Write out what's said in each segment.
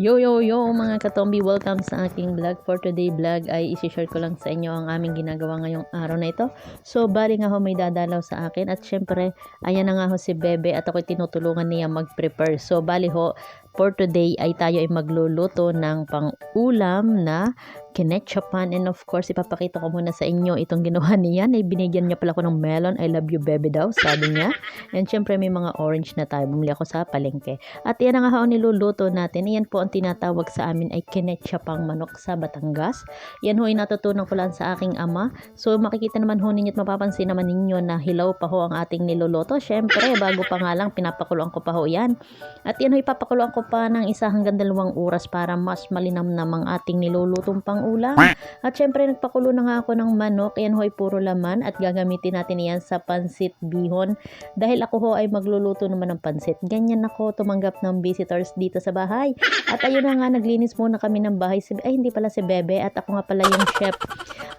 Yo yo yo mga katombi, welcome sa aking vlog. For today vlog ay isi-share ko lang sa inyo ang aming ginagawa ngayong araw na ito. So bali nga ho may dadalaw sa akin at syempre ayan na nga ho si Bebe at ako'y tinutulungan niya mag-prepare. So bali ho for today ay tayo ay magluluto ng pang-ulam na kinetchupan and of course ipapakita ko muna sa inyo itong ginawa niya na binigyan niya pala ko ng melon. I love you Bebe daw sabi niya. And syempre may mga orange na tayo. Bumili ako sa palengke. At yan ang ho niluluto natin. Yan po ang tinatawag sa amin ay kinetchupang manok sa Batangas. Yan ho ay natutunan ko lang sa aking ama. So makikita naman ho ninyo at mapapansin naman ninyo na hilaw pa ho ang ating niluluto. Syempre bago pa nga lang pinapakuluan ko pa ho yan. At yan ho ipapakuluan ko pa ng isa hanggang dalawang oras para mas malinam namang ating nilulutong pang ulam. At syempre nagpakulo na nga ako ng manok. Yan ho ay puro laman at gagamitin natin yan sa pansit bihon. Dahil ako ho ay magluluto naman ng pansit. Ganyan ako tumanggap ng visitors dito sa bahay. At ayun na nga naglinis muna kami ng bahay. Si, ay hindi pala si Bebe at ako nga pala yung chef.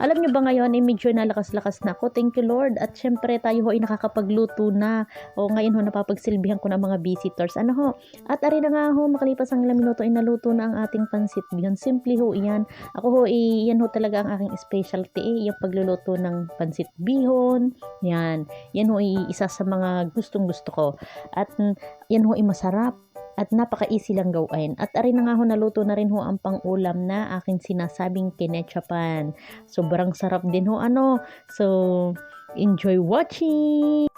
Alam nyo ba ngayon ay medyo nalakas-lakas na ako. Thank you Lord. At syempre tayo ho ay nakakapagluto na. O ngayon ho napapagsilbihan ko ng mga visitors. Ano ho? At ari na nga ho makalipas ang ilang minuto ay naluto na ang ating pansit bihon. Simple ho iyan. Ako ho, eh, yan ho talaga ang aking specialty, eh, yung pagluluto ng pansit bihon, yan. Yan ho, eh, isa sa mga gustong gusto ko. At mm, yan ho, eh, masarap at napaka-easy lang gawin. At arin na nga ho, naluto na rin ho ang pang-ulam na aking sinasabing kinetchupan. Sobrang sarap din ho, ano. So, enjoy watching!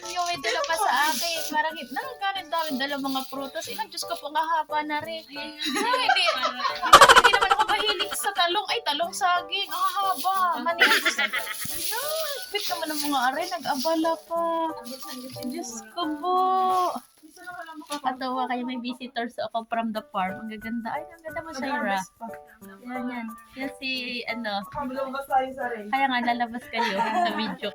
Yung may dala pa sa akin. Parang nakakanin dami dala mga prutas. Ilang Diyos ko po nga haba na rin. Hindi, hindi. Hindi naman ako mahilig sa talong. Ay, talong saging. Ang haba. No, sweet naman ng mga are. Nag-abala pa. Diyos ko po. Nakakatawa kayo may visitors ako from the farm. Ang gaganda. Ay, ang ganda mo, Shaira. Yan, yan. Yan si, ano, kaya nga lalabas kayo sa video.